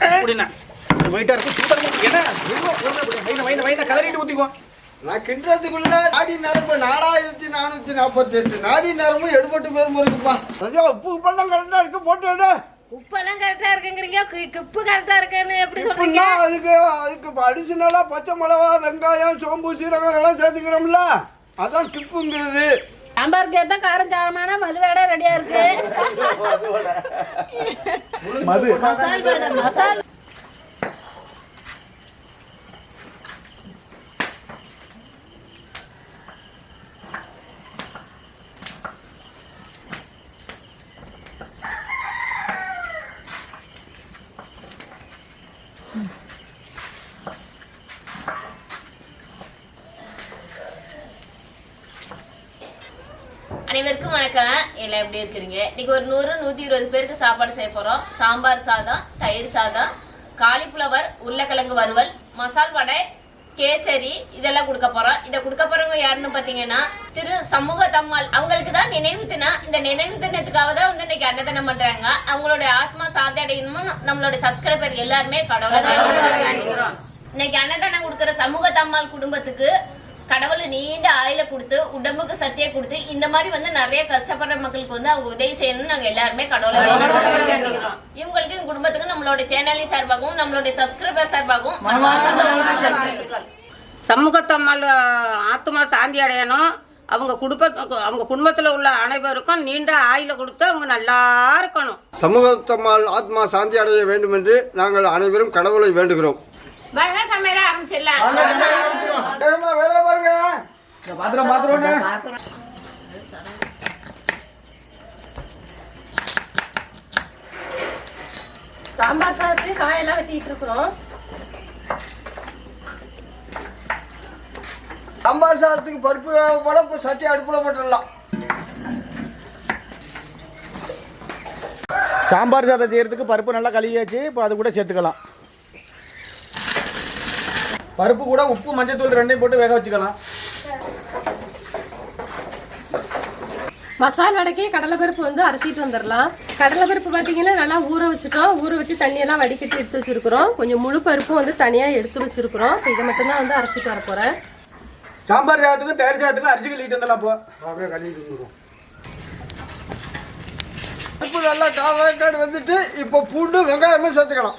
அப்படின்னா. வெயிட்டா இருக்கும் சூப்பர் என்ன. வைன வைன வைன கலரிட்டு நான் கிண்டுறதுக்குள்ள நாடி நரம்பு நாலாயிரத்தி நானூத்தி நாற்பத்தி எட்டு நாடி நரம்பு எடுபட்டு பேரும் இருக்குப்பா. ராஜா உப்பு உப்பெல்லாம் கரெக்டா இருக்கு போட்டு உப்பெல்லாம் கரெக்டா இருக்குங்கிறீங்க. கிப்பு கரெக்டா இருக்குன்னு எப்படி சொல்றீங்க? அதுக்கு அதுக்கு அடிஷனலா பச்சை மிளகா வெங்காயம் சோம்பு சீரகம் எல்லாம் சேர்த்துக்கிறோம்ல. அதான் கிப்புங்கிறது சாம்பாருக்கு ஏத்த காரம் சாரமான மதுவேட ரெடியா இருக்கு. மது. மசால் வடை மசால் அனைவருக்கும் வணக்கம் எல்லாம் எப்படி இருக்கிறீங்க? இன்னைக்கு ஒரு நூறு நூற்றி இருபது பேருக்கு சாப்பாடு செய்ய போகிறோம் சாம்பார் சாதம் தயிர் சாதம் காலிஃப்ளவர் உருளைக்கிழங்கு வறுவல் மசால் வடை கேசரி இதெல்லாம் கொடுக்க போறோம். இதை கொடுக்க போறவங்க யாருன்னு பார்த்தீங்கன்னா திரு சமூக தம்மாள். அவங்களுக்கு தான் நினைவு தினம் இந்த நினைவு தினத்துக்காக தான் வந்து இன்னைக்கு அன்னதானம் பண்றாங்க. அவங்களுடைய ஆத்மா சாந்தி அடையணும்னு நம்மளோட சப்ஸ்கிரைபர் எல்லாருமே கடவுளை. இன்னைக்கு அன்னதானம் கொடுக்குற சமூக தம்மாள் குடும்பத்துக்கு கடவுள் நீண்ட ஆயில கொடுத்து உடம்புக்கு சத்திய கொடுத்து இந்த மாதிரி வந்து நிறைய கஷ்டப்படுற மக்களுக்கு வந்து அவங்க உதவி செய்யணும்னு நாங்க எல்லாருமே கடவுளை வேண்டிக்கிறோம். இவங்களுக்கு குடும்பத்துக்கு நம்மளோட சேனலின் சார்பாகவும் நம்மளுடைய சப்ஸ்கிரைபர் சார்பாகவும் மனமார்ந்த சமூகத்தம்மாள் ஆத்மா சாந்தி அடையணும். அவங்க குடும்ப அவங்க குடும்பத்தில் உள்ள அனைவருக்கும் நீண்ட ஆயுள கொடுத்து அவங்க நல்லா இருக்கணும். சமூகத்தம்மாள் ஆத்மா சாந்தி அடைய வேண்டும் என்று நாங்கள் அனைவரும் கடவுளை வேண்டுகிறோம். வாங்க சமையல ஆரம்பிச்சிடலாம். வேலை பாருங்க. பாத்திரம் பாத்திரம்னு சாம்பார் சாதத்துக்கு காயெல்லாம் வெட்டிட்டு இருக்கிறோம் சாம்பார் சாதத்துக்கு பருப்பு போட இப்போ சட்டி அடுப்பில் போட்டுடலாம் சாம்பார் சாதம் செய்யறதுக்கு பருப்பு நல்லா கழுவியாச்சு. இப்போ அது கூட சேர்த்துக்கலாம். பருப்பு கூட உப்பு மஞ்சத்தூள் ரெண்டையும் போட்டு வேக வச்சுக்கலாம். மசால் வடைக்கு கடலைப்பருப்பு வந்து அரைச்சிட்டு வந்துடலாம் கடலைப்பருப்பு பார்த்தீங்கன்னா நல்லா ஊற வச்சுட்டோம். ஊற வச்சு தண்ணியெல்லாம் வடிகட்டி எடுத்து வச்சிருக்கிறோம். கொஞ்சம் முழு பருப்பும் வந்து தனியாக எடுத்து வச்சிருக்கிறோம். இப்போ இதை மட்டும்தான் வந்து அரைச்சிட்டு வர போகிறேன் சாம்பார் சாதத்துக்கும் தயிர் சாதத்துக்கும் அரிசி கழுவிட்டு வந்துடலாம் இப்போ அப்படியே கழுவிட்டு வந்துடுவோம். பருப்பு நல்லா காவாக்காடு வந்துட்டு இப்போ பூண்டு வெங்காயமும் சேர்த்துக்கலாம்.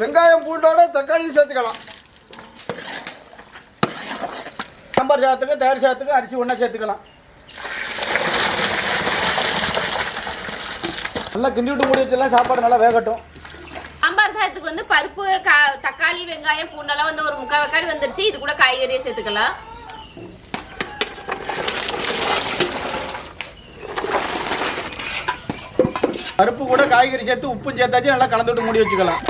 வெங்காயம் பூண்டோட தக்காளி சேர்த்துக்கலாம். சாம்பார் சாதத்துக்கும் தயிர் சாதத்துக்கும் அரிசி ஒன்றா சேர்த்துக்கலாம். நல்லா கிண்டி விட்டு மூடி வச்சிடலாம் சாப்பாடு நல்லா வேகட்டும். சாம்பார் சாதத்துக்கு வந்து பருப்பு தக்காளி வெங்காயம் பூண்டெல்லாம் வந்து ஒரு முக்கால் வெக்காடு வந்துருச்சு. இது கூட காய்கறியை சேர்த்துக்கலாம். பருப்பு கூட காய்கறி சேர்த்து உப்பும் சேர்த்தாச்சு நல்லா கலந்து விட்டு மூடி வச்சுக்கலாம்.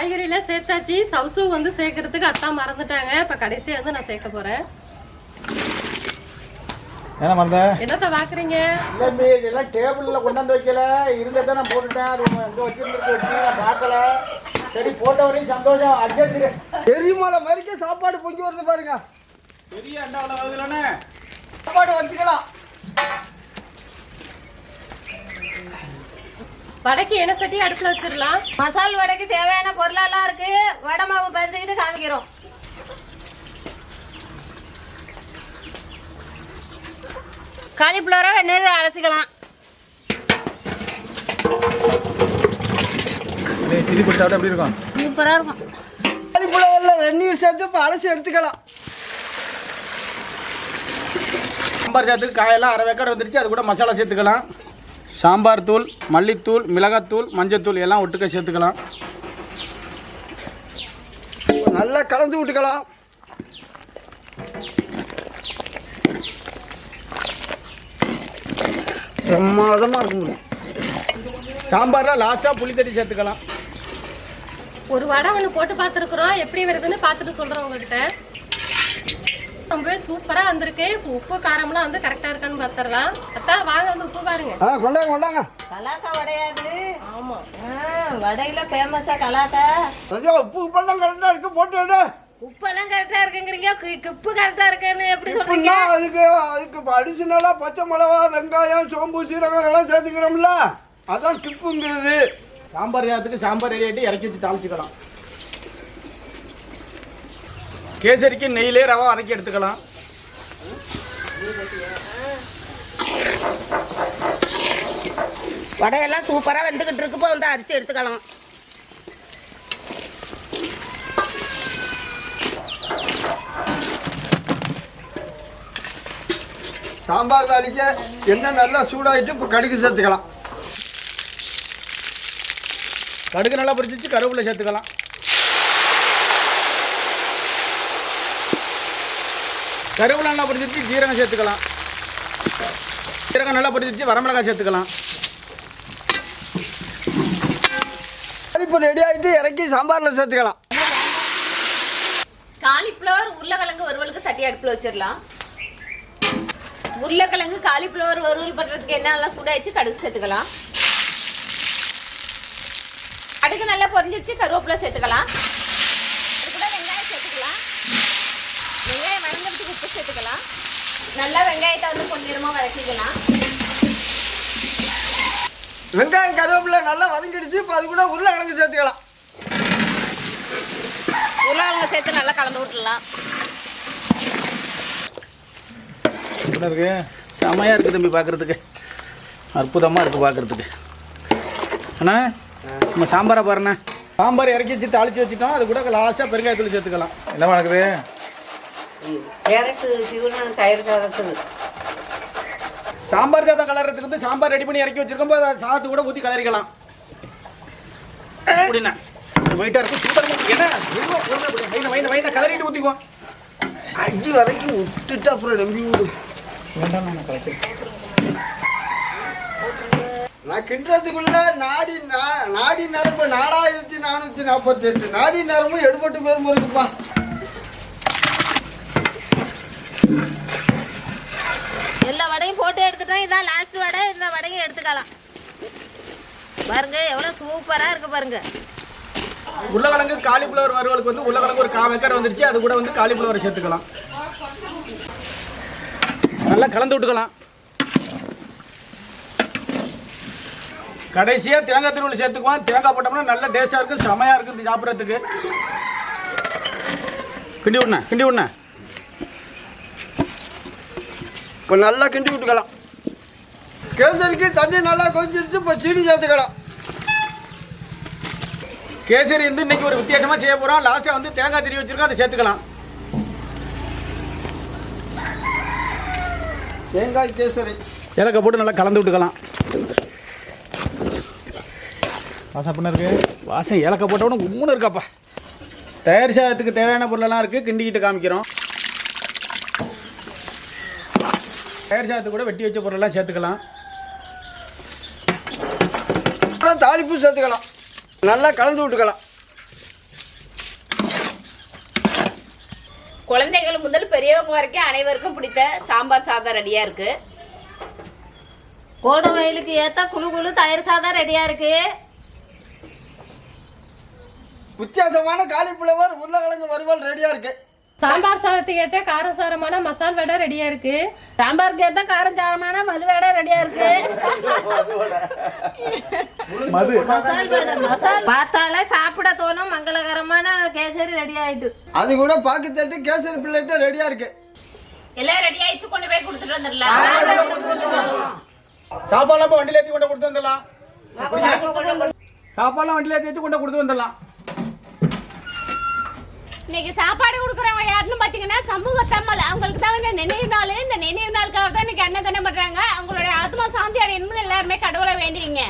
காய்கறியெல்லாம் சேர்த்தாச்சு. சவுசு வந்து சேர்க்கறதுக்கு அத்தா மறந்துட்டாங்க. இப்போ கடைசியாக வந்து நான் சேர்க்க போகிறேன் ஏன்னா மறந்த என்னத்த பார்க்குறீங்க இல்லம்பி இதெல்லாம் டேபிளில் கொண்டாந்து வைக்கல. இருந்ததை நான் போட்டுட்டேன். அது இங்கே வச்சிருந்துருக்கு வச்சு நான் பார்க்கல. சரி போட்ட வரையும் சந்தோஷம் அட்ஜஸ்ட் பெரியமலை வரைக்கும் சாப்பாடு பொங்கி வருது பாருங்க. பெரிய அண்டாவில் வருதுலண்ணே சாப்பாடு வச்சுக்கலாம். வடைக்கு எண்ணெய் சட்டி அடுப்பில் வச்சிடலாம். மசால் வடைக்கு தேவையான பொருளெல்லாம் இருக்கு. வடை மாவு பறிச்சுக்கிட்டு காமிக்கிறோம். காலிஃப்ளவரை வெண்ணெய் அரைச்சிக்கலாம் எப்படி இருக்கும்? சூப்பராக இருக்கும். காலிஃப்ளவரில் வெந்நீர் சேர்த்து இப்போ அலசி எடுத்துக்கலாம். சாம்பார் சாதத்துக்கு காயெல்லாம் அரை வேக்காடு வந்துருச்சு அது கூட மசாலா சேர்த்துக்கலாம். சாம்பார் தூள் மல்லித்தூள் மிளகாத்தூள் மஞ்சத்தூள் எல்லாம் ஒட்டுக்க சேர்த்துக்கலாம். நல்லா கலந்து விட்டுக்கலாம். பிரமாதமாக இருக்கும் சாம்பாரில் லாஸ்ட்டாக புளி தட்டி சேர்த்துக்கலாம். ஒரு வடை ஒன்று போட்டு பார்த்துருக்குறோம். எப்படி வருதுன்னு பார்த்துட்டு சொல்கிறோம் உங்ககிட்ட. ரொம்பவே சூப்பராக வந்திருக்கு. இப்போ உப்பு காரம்லாம் வந்து கரெக்டாக இருக்கான்னு பார்த்துடலாம் அத்தா வாங்க வந்து உப்பு பாருங்க. ஆ கொண்டாங்க கொண்டாங்க. கலாக்கா வடையாது. ஆமாம் வடையில ஃபேமஸா கலாக்கா. ராஜா உப்பு உப்பெல்லாம் கரெக்டாக இருக்கு போட்டு விடு. உப்பெல்லாம் கரெக்டா இருக்குங்கிறீங்க கிப்பு கரெக்டா இருக்குன்னு எப்படி சொல்றீங்க? அதுக்கு அதுக்கு அடிஷனலாக பச்சை மிளகா வெங்காயம் சோம்பு சீரகம் எல்லாம் சேர்த்துக்கிறோம்ல. அதான் டிப்புங்கிறது சாம்பார் சாதத்துக்கு சாம்பார் ரெடி ஆகிட்டு இறக்கி வச்சு தாளிச்சுக்கலாம். கேசரிக்கு நெய்யிலே ரவை வதக்கி எடுத்துக்கலாம். வடையெல்லாம் சூப்பராக வெந்துக்கிட்டு இருக்குப்போ வந்து அரிசி எடுத்துக்கலாம். சாம்பார் தாளிக்க எண்ணெய் நல்லா சூடாயிட்டு இப்போ கடுகு சேர்த்துக்கலாம். கடுகு நல்லா பொரிச்சு கருவேப்பிலை சேர்த்துக்கலாம். கருவேப்பிலை நல்லா பொரிச்சு ஜீரகம் சேர்த்துக்கலாம். ஜீரகம் நல்லா பொரிச்சு வரமிளகாய் சேர்த்துக்கலாம். இப்போ ரெடி ஆகிட்டு இறக்கி சாம்பாரில் சேர்த்துக்கலாம். காலிஃப்ளவர் உருளைக்கிழங்கு வறுவலுக்கு சட்டி அடுப்பில் வச்சிடலாம். உருளைக்கிழங்கு காலிஃப்ளவர் வறுவல் பண்ணுறதுக்கு என்னெல்லாம் சூடாயிடுச்சு கடுகு சேர்த்துக்கலாம். கடுகு நல்லா பொரிஞ்சிருச்சு கருவேப்பிலை சேர்த்துக்கலாம் அது கூட வெங்காயம் சேர்த்துக்கலாம் வெங்காயம் உப்பு சேர்த்துக்கலாம் நல்லா வெங்காயத்தை வந்து பொன்னிறமாக வதக்கிக்கலாம். வெங்காயம் கருவேப்பிலை நல்லா வதங்கிடுச்சு. இப்போ அது கூட உருளைக்கிழங்கு சேர்த்துக்கலாம். உருளைக்கிழங்கு சேர்த்து நல்லா கலந்து விட்டுடலாம் எப்படி இருக்கு? செமையாக இருக்குது தம்பி பார்க்குறதுக்கு அற்புதமாக இருக்குது பார்க்குறதுக்கு அண்ணா நம்ம சாம்பாரை பாருண்ணே. சாம்பார் இறக்கி வச்சு தாளித்து வச்சுட்டோம். அது கூட லாஸ்ட்டாக பெருங்காயத்தூள் சேர்த்துக்கலாம். என்ன வணக்குது கேரட்டு சிவன தயிர் சாதத்துக்கு. சாம்பார் சாதம் கலர்றதுக்கு வந்து சாம்பார் ரெடி பண்ணி இறக்கி வச்சிருக்கோம். சாதத்து கூட ஊற்றி கலரிக்கலாம். அப்படின்னா வெயிட்டாக இருக்கும் இருக்கும் என்ன? வைன வைன கலரிட்டு ஊற்றிக்குவோம் அடி வரைக்கும் விட்டுட்டு அப்புறம் நம்பி விடு. வேண்டாம் நான் கலரி நான் கிண்டுறதுக்குள்ள நாடி நாடி நரம்பு நாலாயிரத்தி நானூற்றி நாற்பத்தெட்டு நாடி நரம்பு எடுபட்டு பேரும் இருக்குப்பா எல்லா வடையும் வடை இதான் லாஸ்ட் வடை இந்த வடையும் எடுத்துக்கலாம். பாருங்க எவ்வளோ சூப்பராக இருக்கு பாருங்க. உருளைக்கிழங்கு காலிஃப்ளவர் வறுவலுக்கு வந்து உருளைக்கிழங்கு ஒரு கால் வந்துருச்சு. அது கூட வந்து காலிஃப்ளவர் சேர்த்துக்கலாம். நல்லா கலந்து விட்டுக்கலாம். கடைசியாக தேங்காய் திருவள்ளி சேர்த்துக்குவோம். தேங்காய் போட்டோம்னா நல்ல டேஸ்ட்டாக இருக்கும் செமையாக இருக்கும் இது சாப்பிட்றதுக்கு. கிண்டி விடணே கிண்டி விடணே இப்போ நல்லா கிண்டி விட்டுக்கலாம். கேசரிக்கு தண்ணி நல்லா கொஞ்சிருச்சு இப்போ சீனி சேர்த்துக்கலாம். கேசரி வந்து இன்னைக்கு ஒரு வித்தியாசமாக செய்ய போகிறோம் லாஸ்ட்டாக வந்து தேங்காய் திரி வச்சிருக்கோம் அதை சேர்த்துக்கலாம். தேங்காய் கேசரி. ஏலக்காய் போட்டு நல்லா கலந்து விட்டுக்கலாம். வாசம் பண்ண இருக்கு? வாசம் ஏலக்காய் போட்ட உடனே உம்முன்னு இருக்காப்பா. தயார் சாதத்துக்கு தேவையான பொருளெல்லாம் இருக்குது கிண்டிக்கிட்டு காமிக்கிறோம். தயார் சாதத்துக்கு கூட வெட்டி வச்ச பொருளெல்லாம் சேர்த்துக்கலாம் அப்புறம் தாளிப்பு சேர்த்துக்கலாம். நல்லா கலந்து விட்டுக்கலாம். குழந்தைகள் முதல் பெரியவங்க வரைக்கும் அனைவருக்கும் பிடித்த சாம்பார் சாதம் ரெடியாக இருக்குது கோடை வயலுக்கு ஏற்றா குழு குழு தயிர் சாதம் ரெடியாக இருக்கு. வித்தியாசமான காலிஃப்ளவர் உருளைக்கிழங்கு வறுவல் ரெடியாக இருக்கு. சாம்பார் சாதத்துக்கு ஏற்ற காரசாரமான மசால் வடை ரெடியா இருக்கு. சாம்பாருக்கு ஏற்ற காரசாரமான மது வடை ரெடியா இருக்கு. மது. மசால் வடை மசால் பார்த்தாலே சாப்பிட தோணும் மங்களகரமான கேசரி ரெடி ஆயிட்டு. அது கூட பாக்கு தட்டு கேசரி பிள்ளைகிட்ட ரெடியாக இருக்கு. எல்லாம் ரெடி ஆயிடுச்சு கொண்டு போய் கொடுத்துட்டு வந்துடலாம். சாப்பாடுலாம் வண்டியில் ஏற்றி கொண்டு கொடுத்து வந்துடலாம். சாப்பாடுலாம் வண்டியில் ஏற்றி கொண்டு கொடுத்து வந்துடலாம். இன்னைக்கு சாப்பாடு கொடுக்குறவங்க யாருன்னு பார்த்தீங்கன்னா சமூக தம்மல் அவங்களுக்கு தான் வந்து நினைவு நாள். இந்த நினைவு நாளுக்காக தான் இன்னைக்கு அன்னதானம் பண்றாங்க. அவங்களுடைய ஆத்மா சாந்தி அடையணும்னு எல்லாருமே கடவுளை வேண்டிங்க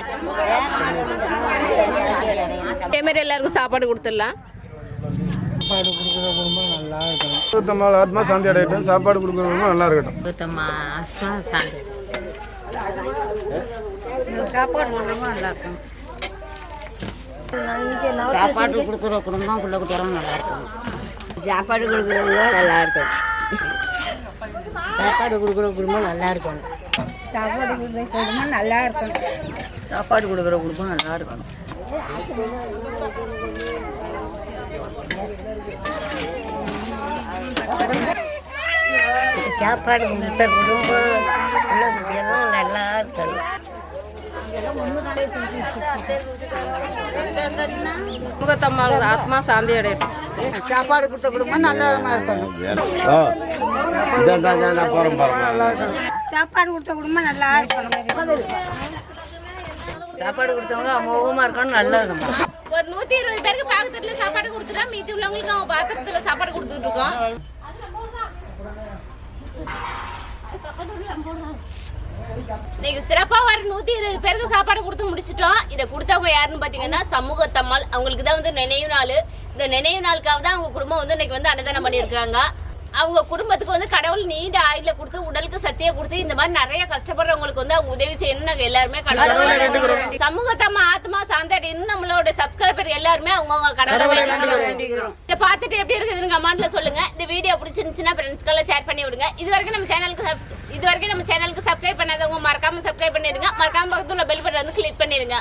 அதே மாதிரி எல்லாருக்கும் சாப்பாடு கொடுத்துடலாம். சுத்தமாக ஆத்மா சாந்தி அடையட்டும். சாப்பாடு கொடுக்குறவங்க நல்லா இருக்கட்டும். சாப்பாடு பண்ணுறோமோ நல்லா இருக்கும் சாப்பாடு கொடுக்குற குடும்பம் பிள்ளை குட்டியெல்லாம் நல்லா இருக்கும் சாப்பாடு கொடுக்குறவங்க நல்லா இருக்கும். சாப்பாடு கொடுக்குற குடும்பம் நல்லா இருக்கும். சாப்பாடு கொடுக்குற குடும்பம் நல்லா இருக்கும். சாப்பாடு கொடுக்குற குடும்பம் நல்லா இருக்கும். சாப்பாடு கொடுத்த குடும்பம் நல்லா இருக்கணும் முகத்தம்மாவோட ஆத்மா சாந்தி அடையட்டும் சாப்பாடு கொடுத்த குடும்பம் நல்ல விதமாக இருக்கணும் சாப்பாடு கொடுத்த குடும்பம் நல்லா இருக்கணும் சாப்பாடு கொடுத்தவங்க அமோகமாக இருக்கணும் நல்ல விதமா ஒரு நூத்தி இருபது பேருக்கு பாத்திரத்துல சாப்பாடு கொடுத்துட்டா மீதி உள்ளவங்களுக்கு அவங்க பாத்திரத்துல சாப்பாடு கொடுத்துட்டு இருக்கோம் இன்னைக்கு சிறப்பா வர நூத்தி இருபது பேருக்கு சாப்பாடு கொடுத்து முடிச்சிட்டோம். இதை கொடுத்தவங்க யாருன்னு பார்த்தீங்கன்னா சமூகத்தம்மாள் அவங்களுக்கு தான் வந்து நினைவு நாள். இந்த நினைவு நாளுக்காக தான் அவங்க குடும்பம் வந்து இன்னைக்கு வந்து அன்னதானம் பண்ணியிருக்காங்க அவங்க குடும்பத்துக்கு வந்து கடவுள் நீண்ட ஆயுள கொடுத்து உடலுக்கு சக்தியை கொடுத்து இந்த மாதிரி நிறைய கஷ்டப்படுறவங்களுக்கு வந்து அவங்க உதவி செய்யணும்னு நாங்க எல்லாருமே கடவுள் சமூகத்தம்மா ஆத்மா சாந்தாடின்னு நம்மளோட சப்ஸ்கிரைபர் எல்லாருமே அவங்கவுங்க கடவுளை வேண்டிக்கிறோம். இதை பார்த்துட்டு எப்படி இருக்குதுன்னு கமெண்ட்ல சொல்லுங்க இந்த வீடியோ பிடிச்சிருந்துச்சுன்னா ஃப்ரெண்ட்ஸ்க்கெல்லாம் ஷேர் பண்ணி விடுங்க இது வரைக்கும் நம்ம சேனலுக்கு இது வரைக்கும் நம்ம சேனலுக்கு சப்ஸ்கிரைப் பண்ணாதவங்க மறக்காம சப்ஸ்கிரைப் பண்ணிருங்க மறக்காம பக்கத்துல பெல் பட்டன் வந்து கிளிக் பண்ணிருங்க